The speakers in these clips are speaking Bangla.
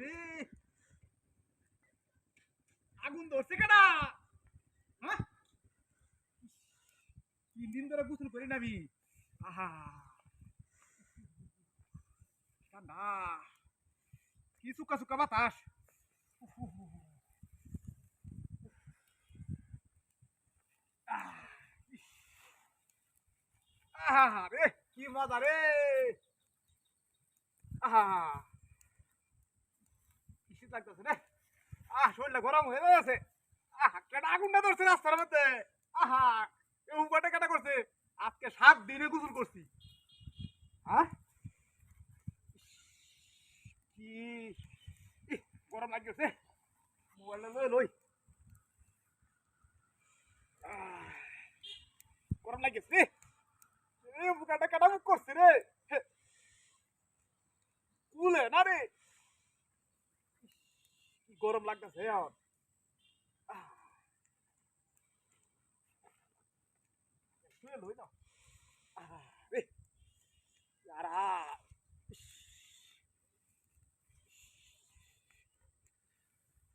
রে। আগুন ধরছে হ্যাঁ তিন দিন ধরে গোসল করি না আহা। কি সুকা সুকা বাতাস। আহা, রে, কি মজা রে। আহা। লাগতেছে রে। আহ, শরীরটা গরম হয়ে যাচ্ছে আহা কেটা আগুনটা ধরছে রাস্তার মধ্যে? আহা এ উপাটা কেটা করছে? আজকে সাত দিনে গোসল করছি। হ্যাঁ কি? গরম লাগতেছে। মোবাইলটা লই। লই গরম লাগতেছে। এ বুকাটা কাটা করছে রে। কুলে না রে। গরম লাগতেছে, এখন। শুয়ে লই না রে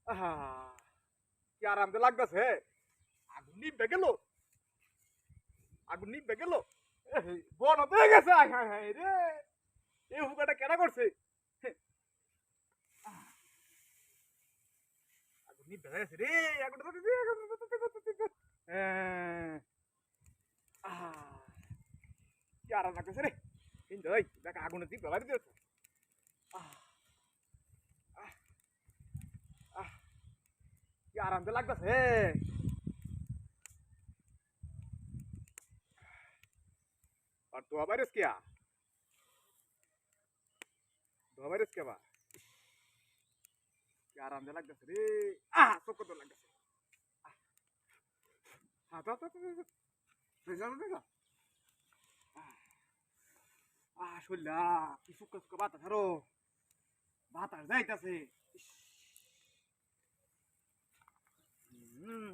আহা। কি আরাম তো লাগতেছে? আগুন নিবে গেল। আগুন নিবে গেল। বন হতে গেছে। রে। এই হুকাটা কেনা করছে হে। আহ। আপনি বেড়া গেছে রে এখন কি আরাম লাগতেছে রে কিন্তু ওই দেখ আগুনে দিয়ে বেলা দিতে কি আরাম তো লাগতেছে আর তো আবার এসকে আ তো আবার কি আরাম দে লাগতেছে রে আহ চক্কর তো লাগতেছে কি শুক্র শুক্র বাতাস আরও বাতাস যাইতাছে হুম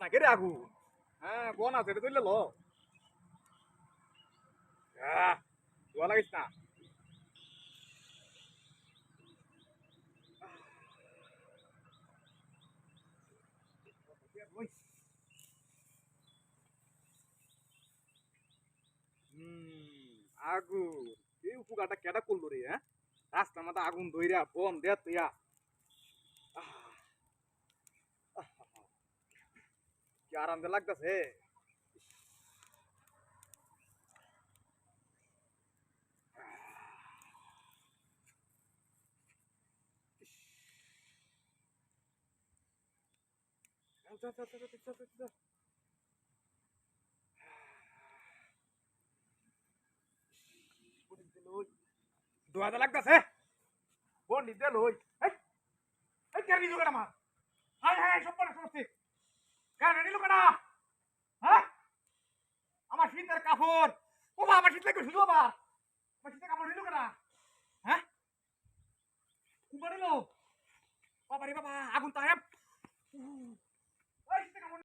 না কেরে আগু হ্যাঁ বোন আছে রে তুইলে লো। ধোয়া লাগিস না। আগুন। এই উপকারটা কেটা করল রে হ্যাঁ? রাস্তার মধ্যে আগুন ধইরা বম দে তুইয়া আহ, আহ, কি আরাম দে লাগতেছে দোয়াতে লাগতেছে বোন নিতে লই এই এই কেন নিলো কেন আমার হাই হাই সব পরে সমস্ত কেন নিলো কেন? হ্যাঁ? আমার শীতের কাপড়। ও বা আমার শীত লাগে শুধু আমার শীতের কাপড় নিলো কেন? হ্যাঁ? আগুন তো